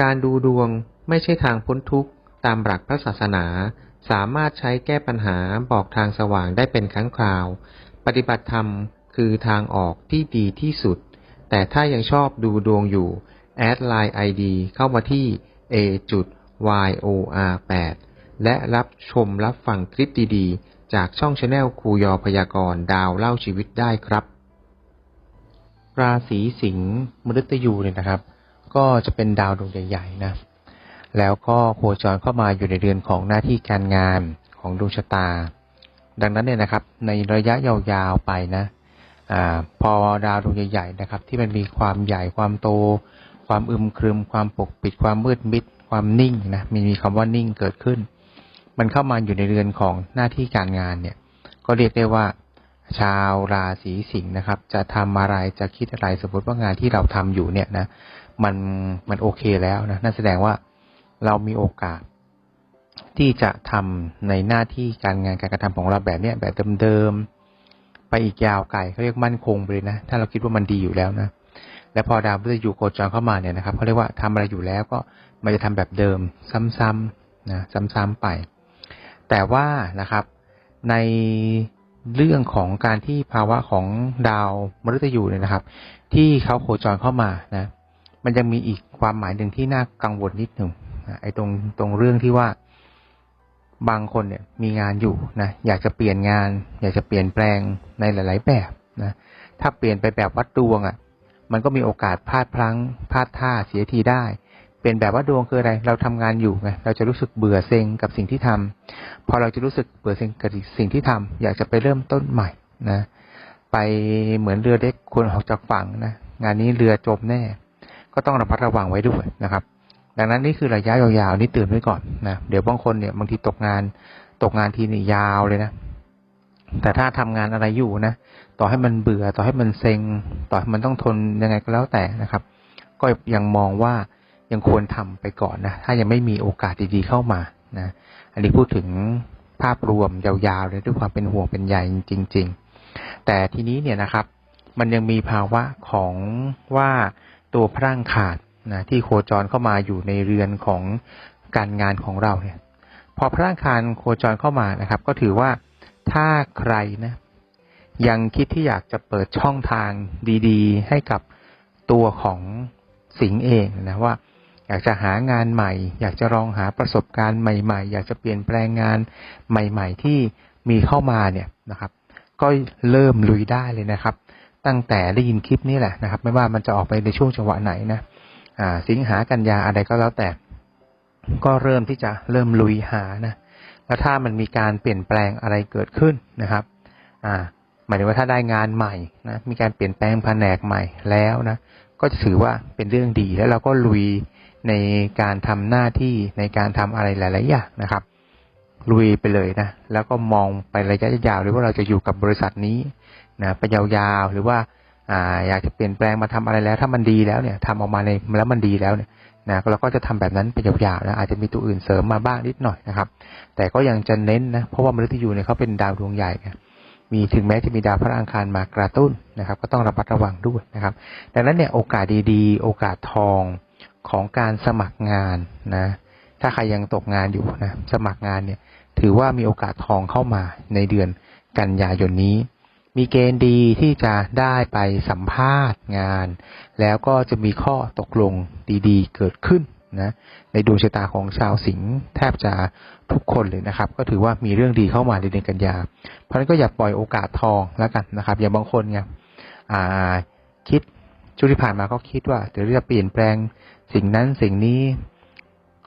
การดูดวงไม่ใช่ทางพ้นทุกข์ตามหลักพระศาสนา สามารถใช้แก้ปัญหาบอกทางสว่างได้เป็นครั้งคราว ปฏิบัติธรรมคือทางออกที่ดีที่สุด แต่ถ้ายังชอบดูดวงอยู่ แอดไลน์ ID เข้ามาที่ a yor 8และรับชมรับฟังคลิปดีๆ จากช่องชาแนลครูยอพยากรดาวเล่าชีวิตได้ครับ ราศีสิงห์มฤตยูเนี่ยนะครับ ก็จะเป็นดาวดวงใหญ่ๆนะแล้วก็โคจรเข้ามาอยู่ในเดือนของหน้าที่การงานของดวงชะตา ดังนั้นเนี่ยนะครับ ในระยะยาวๆไปนะอาพอดาวดวงใหญ่ๆนะครับ ที่มันมีความใหญ่ความโต ความอึมครึม ความปกปิด ความมืดมิด ความนิ่งนะมีมีคำว่านิ่งเกิดขึ้น มันเข้ามาอยู่ในเรือนของหน้าที่การงานเนี่ย ก็เรียกได้ว่า ชาวราศีสิงห์นะครับ จะทำอะไรจะคิดอะไรสมมติว่างานที่เราทำอยู่เนี่ยนะ มันมันโอเคแล้วนะนั่นแสดงว่าเรามีโอกาส ที่จะทำในหน้าที่การงานการกระทำของเราแบบเนี้ยแบบเดิมๆไปอีกยาวไกลเขาเรียกมั่นคงไปเลยนะถ้าเราคิดว่ามันดีอยู่แล้วนะและพอดาวพฤหัสอยู่โคจรเข้ามาเนี่ยนะครับเขาเรียกว่าทำอะไรอยู่แล้วก็มันจะทำแบบเดิมซ้ำๆนะซ้ำๆไป แต่ว่านะครับ ในเรื่องของการที่ภาวะของดาวมฤตยูเนี่ยนะครับ ที่เขาโคจรเข้ามานะ มันยังมีอีกความหมายหนึ่งที่น่ากังวลนิดหนึ่งไอ้ตรงตรงเรื่องที่ว่าบางคนเนี่ยมีงานอยู่นะอยากจะเปลี่ยนงาน อยากจะเปลี่ยนแปลงในหลาย ๆ แบบนะถ้าเปลี่ยนไปแบบวัดดวงอะ่ะ มันก็มีโอกาสพลาดพลั้งพลาดท่าเสียทีได้ เปลี่ยนแบบวัดดวงคืออะไร เราทำงานอยู่ไงเราจะรู้สึกเบื่อเซ็งกับสิ่งที่ทำพอเราจะรู้สึกเบื่อเซ็งกับสิ่งที่ทำอยากจะไปเริ่มต้นใหม่นะไปเหมือนเรือเล็กควรออกจากฝั่งนะงานนี้เรือจมแน่ ก็ต้องระมัดระวังไว้ด้วยนะครับ ดังนั้นนี่คือระยะยาวๆนี่เตื่นไว้ก่อนนะเดี๋ยวบางคนเนี่ยบางทีตกงานตกงานทีนี่ยาวเลยนะแต่ถ้าทำงานอะไรอยู่นะต่อให้มันเบื่อต่อให้มันเซ็ง ต่อให้มันต้องทนยังไงก็แล้วแต่นะครับ ก็ยังมองว่ายังควรทำไปก่อนนะถ้ายังไม่มีโอกาสดีๆเข้ามานะอันนี้พูดถึงภาพรวมยาวๆเลยด้วยความเป็นห่วงเป็นใยจริง ๆ แต่ทีนี้เนี่ยนะครับ มันยังมีภาวะของว่า ตัวพร่างขาดนะที่โคจรเข้ามาอยู่ในเรือนของการงานของเราเนี่ย พอพร่างคารโคจรเข้ามานะครับ ก็ถือว่าถ้าใครนะยังคิดที่อยากจะเปิดช่องทางดีๆ ให้กับตัวของสิงเองนะว่า อยากจะหางานใหม่ อยากจะลองหาประสบการณ์ใหม่ๆ อยากจะเปลี่ยนแปลงงานใหม่ ๆ ที่มีเข้ามาเนี่ยนะครับ ก็เริ่มลุยได้เลยนะครับ ตั้งแต่ได้ยินคลิปนี้แหละนะครับ ไม่ว่ามันจะออกไปในช่วงจังหวะไหนนะอ่าสิงหากันยาอะไรก็แล้วแต่ ก็เริ่มที่จะเริ่มลุยหานะแล้วถ้ามันมีการเปลี่ยนแปลงอะไรเกิดขึ้นนะครับอ่าหมายถึงว่าถ้าได้งานใหม่นะมีการเปลี่ยนแปลงแผนกใหม่แล้วนะก็จะถือว่าเป็นเรื่องดีแล้วเราก็ลุยในการทำหน้าที่ในการทำอะไรหลาย ๆ อย่างนะครับ ลุยไปเลยนะแล้วก็มองไประยะยาวหรือว่าเราจะอยู่กับบริษัทนี้ นะไปยาวๆหรือว่าอ่าอยากจะเปลี่ยนแปลงมาทำอะไรแล้ว ถ้ามันดีแล้วเนี่ยทำออกมาในแล้วมันดีแล้วเนี่ยนะเราก็จะทำแบบนั้นไปยาวๆนะอาจจะมีตัวอื่นเสริมมาบ้างนิดหน่อยนะครับ แต่ก็ยังจะเน้นนะเพราะว่ามฤตยูเนี่ยเขาเป็นดาวดวงใหญ่ไงมีถึงแม้จะมีดาวพระอังคารมากระตุ้นนะครับ ก็ต้องระมัดระวังด้วยนะครับ ดังนั้นเนี่ยโอกาสดีๆ โอกาสทองของการสมัครงานนะถ้าใครยังตกงานอยู่นะสมัครงานเนี่ยถือว่ามีโอกาสทองเข้ามาในเดือนกันยายนนี้ มีเกณฑ์ดีที่จะได้ไปสัมภาษณ์งาน แล้วก็จะมีข้อตกลงดีๆ เกิดขึ้นนะในดวงชะตาของชาวสิงห์แทบจะทุกคนเลยนะครับ ก็ถือว่ามีเรื่องดีเข้ามาในเดือนกันยา เพราะนั้นก็อย่าปล่อยโอกาสทองแล้วกันนะครับ อย่างบางคนไงอ่าคิดช่วงที่ผ่านมาก็คิดว่าเดี๋ยวจะเปลี่ยนแปลงสิ่งนั้นสิ่งนี้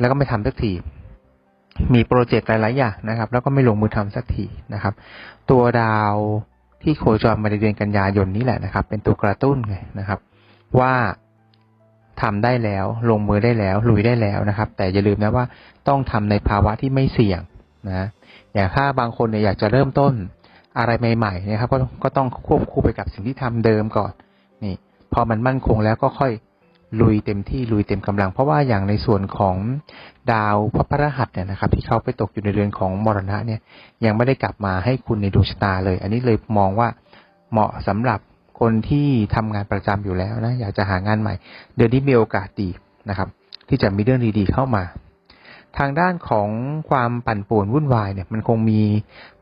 แล้วก็ไม่ทำสักทีมีโปรเจกต์หลายๆอย่างนะครับ แล้วก็ไม่ลงมือทำสักทีนะครับ ตัวดาว ที่โคจรมาในเดือนกันยายนนี้แหละนะครับ เป็นตัวกระตุ้นไงนะครับ ว่าทำได้แล้วลงมือได้แล้วลุยได้แล้วนะครับ แต่อย่าลืมนะว่าต้องทำในภาวะที่ไม่เสี่ยงนะอย่างถ้าบางคนเนี่ยอยากจะเริ่มต้นอะไรใหม่ๆนะครับก็ก็ต้องควบคู่ไปกับสิ่งที่ทำเดิมก่อนนี่ พอมันมั่นคงแล้วก็ค่อย ลุยเต็มที่ลุยเต็มกำลัง เพราะว่าอย่างในส่วนของดาวพระพรหัสเนี่ยนะครับ ที่เขาไปตกอยู่ในเรือนของมรณะเนี่ยยังไม่ได้กลับมาให้คุณในดวงชะตาเลย อันนี้เลยมองว่าเหมาะสำหรับคนที่ทำงานประจำอยู่แล้วนะอยากจะหางานใหม่ เดือนนี้มีโอกาสดีนะครับ ที่จะมีเรื่องดีๆเข้ามา ทางด้านของความปั่นป่วนวุ่นวายเนี่ย มันคงมี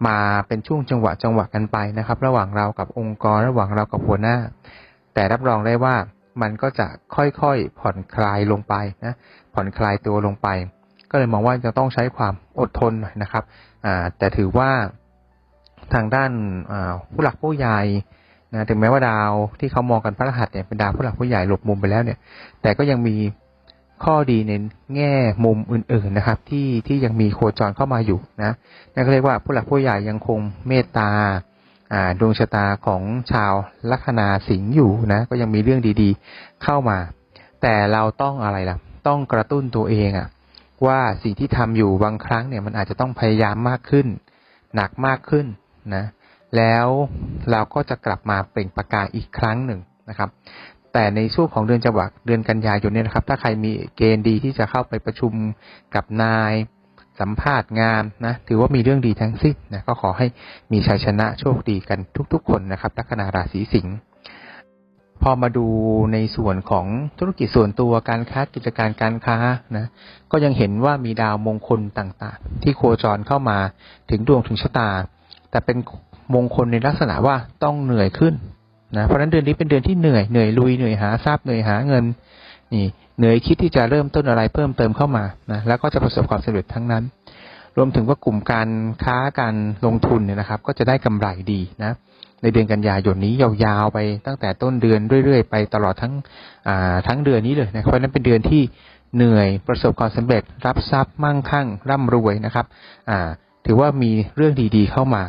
มาเป็นช่วงจังหวะจังหวะกันไปนะครับ ระหว่างเรากับองค์กรระหว่างเรากับหัวหน้า แต่รับรองได้ว่า มันก็จะค่อยๆผ่อนคลายลงไปนะผ่อนคลายตัวลงไป ก็เลยมองว่าจะต้องใช้ความอดทนหน่อยนะครับอ่าแต่ถือว่าทางด้านผู้หลักผู้ใหญ่นะถึงแม้ว่าดาวที่เขามองกันพระรหัสเนี่ยเป็นดาวผู้หลักผู้ใหญ่หลบมุมไปแล้วเนี่ย แต่ก็ยังมีข้อดีในแง่มุมอื่น ๆนะครับ ที่ที่ยังมีโคจรเข้ามาอยู่นะนั่นก็เรียกว่าผู้หลักผู้ใหญ่ยังคงเมตตา ดวงชะตาของชาวลัคนาสิงห์อยู่นะ ก็ยังมีเรื่องดีๆเข้ามา แต่เราต้องอะไรล่ะ ต้องกระตุ้นตัวเองอะว่าสิ่งที่ทำอยู่บางครั้งเนี่ยมันอาจจะต้องพยายามมากขึ้น หนักมากขึ้นนะ แล้วเราก็จะกลับมาเปล่งประกายอีกครั้งหนึ่งนะครับ แต่ในช่วงของเดือนจังหวะเดือนกันยายนเนี่ยนะครับ ถ้าใครมีเกณฑ์ดีที่จะเข้าไปประชุมกับนาย สัมภาษณ์งานนะถือว่ามีเรื่องดีทั้งสิ้นนะก็ขอให้มีชัยชนะโชคดีกันทุกๆ คนนะครับลัคนาราศีสิงห์พอมาดูในส่วนของธุรกิจส่วนตัวการค้ากิจการการค้านะก็ยังเห็นว่ามีดาวมงคลต่างๆ ที่โคจรเข้ามาถึงดวงถึงชะตา แต่เป็นมงคลในลักษณะว่าต้องเหนื่อยขึ้นนะเพราะฉะนั้นเดือนนี้เป็นเดือนที่เหนื่อยเหนื่อยลุยเหนื่อยหาทรัพย์เหนื่อยหาเงิน นี่เหนื่อยคิดที่จะเริ่มต้นอะไรเพิ่มเติมเข้ามานะแล้วก็จะประสบความสำเร็จทั้งนั้น รวมถึงว่ากลุ่มการค้าการลงทุนเนี่ยนะครับ ก็จะได้กำไรดีนะในเดือนกันยายนนี้ยาวๆไปตั้งแต่ต้นเดือนเรื่อยๆ ไปตลอดทั้งทั้งเดือนนี้เลยนะเพราะนั้นเป็นเดือนที่เหนื่อยประสบความสำเร็จ รับทรัพย์มั่งคั่ง ร่ำรวยนะครับถือว่ามีเรื่องดีๆเข้ามา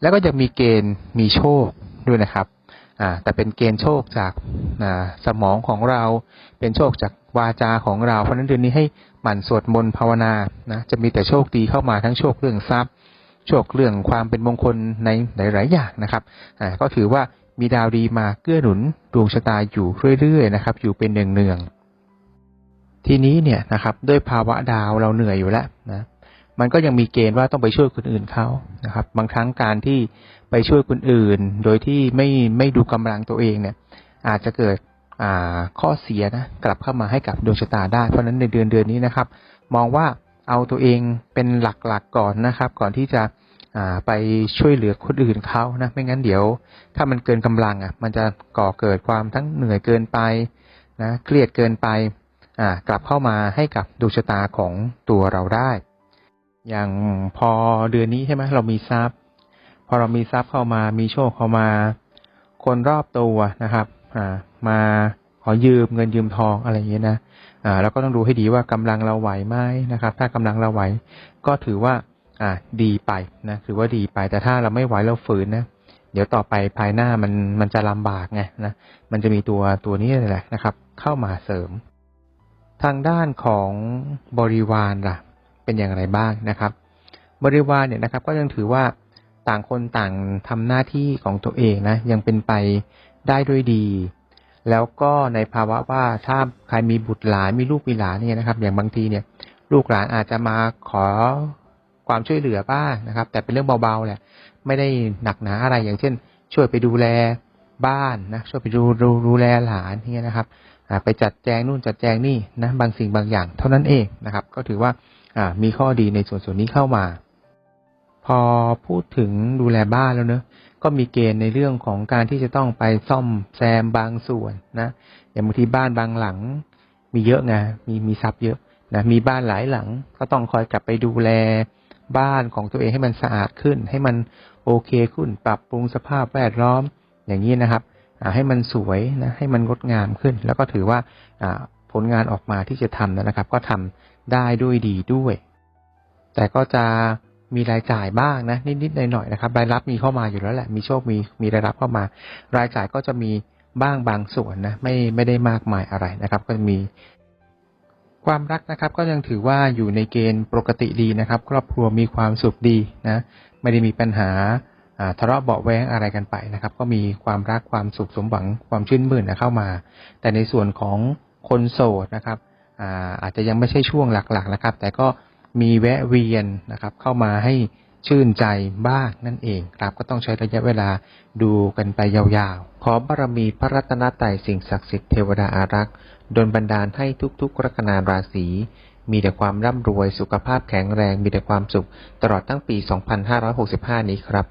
แล้วก็จะมีเกณฑ์มีโชคด้วยนะครับ แต่เป็นเกณฑ์โชคจากสมองของเรา เป็นโชคจากวาจาของเรา เพราะนั้นเดือนนี้ให้หมั่นสวดมนต์ภาวนานะจะมีแต่โชคดีเข้ามาทั้งโชคเรื่องทรัพย์ โชคเรื่องความเป็นมงคลในหลายๆอย่างนะครับก็ถือว่ามีดาวดีมาเกื้อหนุนดวงชะตาอยู่เรื่อยๆนะครับ อยู่เป็นเนืองๆทีนี้เนี่ยนะครับด้วยภาวะดาวเราเหนื่อยอยู่แล้วนะ มันก็ยังมีเกณฑ์ว่าต้องไปช่วยคนอื่นเขานะครับ บางครั้งการที่ไปช่วยคนอื่น โดยที่ไม่ไม่ดูกำลังตัวเองเนี่ย อาจจะเกิดข้อเสียนะกลับเข้ามาให้กับดวงชะตาได้ เพราะฉะนั้นในเดือนเดือนนี้นะครับ มองว่าเอาตัวเองเป็นหลักๆกก่อนนะครับ ก่อนที่จะไปช่วยเหลือคนอื่นเขานะไม่งั้นเดี๋ยว ถ้ามันเกินกำลังอะ มันจะก่อเกิดความทั้งเหนื่อยเกินไปนะเครียดเกินไปกลับเข้ามาให้กับดวงชะตาของตัวเราได้ อย่างพอเดือนนี้ใช่ไหมเรามีทรัพย์ พอเรามีทรัพย์เข้ามามีโชคเข้ามา คนรอบตัวนะครับอ่ามาขอยืมเงินยืมทองอะไรอย่างเงี้ยนะอ่าเราก็ต้องดูให้ดีว่ากำลังเราไหวไหมนะครับ ถ้ากำลังเราไหว ก็ถือว่าอ่าดีไปนะถือว่าดีไปแต่ถ้าเราไม่ไหวเราฝืนนะเดี๋ยวต่อไปภายหน้ามันมันจะลำบากไงนะมันจะมีตัวตัวนี้แหละนะครับ เข้ามาเสริม ทางด้านของบริวารล่ะ เป็นอย่างไรบ้างนะครับ บริวารเนี่ยนะครับ ก็ยังถือว่าต่างคนต่างทำหน้าที่ของตัวเองนะยังเป็นไปได้ด้วยดี แล้วก็ในภาวะว่าถ้าใครมีบุตรหลานมีลูกมีหลานเนี่ยนะครับ อย่างบางทีเนี่ย ลูกหลานอาจจะมาขอความช่วยเหลือบ้างนะครับ แต่เป็นเรื่องเบาๆแหละไม่ได้หนักหนาอะไรอย่างเช่น ช่วยไปดูแลบ้านนะช่วยไปดูดูดูแลหลานเนี่ยนะครับไปจัดแจงนู่นจัดแจงนี่นะบางสิ่งบางอย่าง เท่านั้นเองนะครับ ก็ถือว่า มีข้อดีในส่วนส่วนนี้เข้ามา พอพูดถึงดูแลบ้านแล้วเนอะก็มีเกณฑ์ในเรื่องของการที่จะต้องไปซ่อมแซมบางส่วนนะอย่างบางทีบ้านบางหลัง มีเยอะไงมีมีทรัพย์เยอะนะมีบ้านหลายหลัง ก็ต้องคอยกลับไปดูแลบ้านของตัวเองให้มันสะอาดขึ้น ให้มันโอเคขึ้น ปรับปรุงสภาพแวดล้อมอย่างนี้นะครับให้มันสวยนะให้มันงดงามขึ้น แล้วก็ถือว่า ผลงานออกมาที่จะทำนะครับ ก็ทำได้ด้วยดีด้วย แต่ก็จะมีรายจ่ายบ้างนะ นิดๆหน่อยๆนะครับ รายรับมีเข้ามาอยู่แล้วแหละ มีโชคมีมีรายรับเข้ามา รายจ่ายก็จะมีบ้างบางส่วนนะไม่ไม่ได้มากมายอะไรนะครับ ก็มีความรักนะครับ ก็ยังถือว่าอยู่ในเกณฑ์ปกติดีนะครับ ครอบครัวมีความสุขดีนะไม่ได้มีปัญหาทะเลาะเบาแว้งอะไรกันไปนะครับ ก็มีความรักความสุขสมหวังความชื่นมื่นนะเข้ามา แต่ในส่วนของ คนโสดนะครับอาอาจจะยังไม่ใช่ช่วงหลักๆนะครับ แต่ก็มีแวะเวียนนะครับ เข้ามาให้ชื่นใจบ้างนั่นเองครับก็ต้องใช้ระยะเวลาดูกันไปยาวๆ ขอบารมีพระรัตนตรัยสิ่งศักดิ์สิทธิ์เทวดาอารักษ์ดลบันดาลให้ทุกๆกรกฎาราศีมีแต่ความร่ำรวยสุขภาพแข็งแรง มีแต่ความสุขตลอดทั้งปี 2565 นี้ครับ